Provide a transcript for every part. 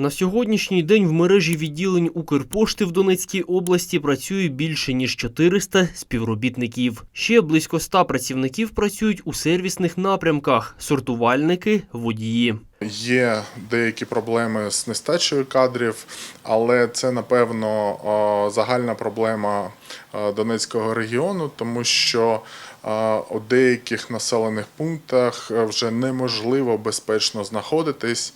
На сьогоднішній день в мережі відділень Укрпошти в Донецькій області працює більше ніж 400 співробітників. Ще близько 100 працівників працюють у сервісних напрямках: сортувальники, водії. Є деякі проблеми з нестачею кадрів, але це напевно загальна проблема е, Донецького регіону, тому що е, у деяких населених пунктах е, вже неможливо безпечно знаходитись,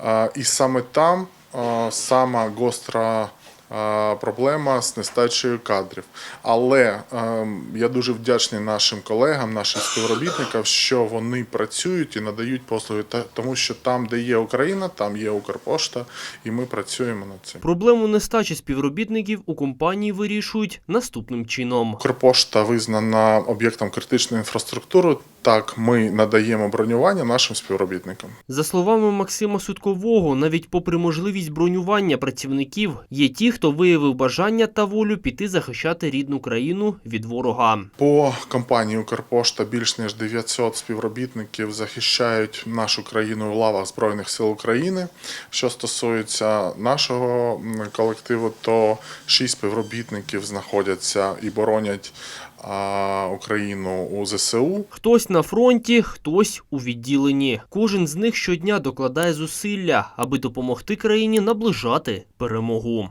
Е, і саме там е, сама гостра е, проблема з нестачею кадрів. Але е, я дуже вдячний нашим колегам, нашим співробітникам, що вони працюють і надають послуги, тому що там, де є Україна, там є Укрпошта, і ми працюємо над цим. Проблему нестачі співробітників у компанії вирішують наступним чином. Укрпошта визнана об'єктом критичної інфраструктури. Так, ми надаємо бронювання нашим співробітникам. За словами Максима Судкового, навіть попри можливість бронювання працівників, є ті, хто виявив бажання та волю піти захищати рідну країну від ворога. По компанії Укрпошта більш ніж 900 співробітників захищають нашу країну в лавах Збройних сил України. Що стосується нашого колективу, то 6 співробітників знаходяться і боронять Україну у ЗСУ. Хтось на фронті, хтось у відділенні. Кожен з них щодня докладає зусилля, аби допомогти країні наближати перемогу.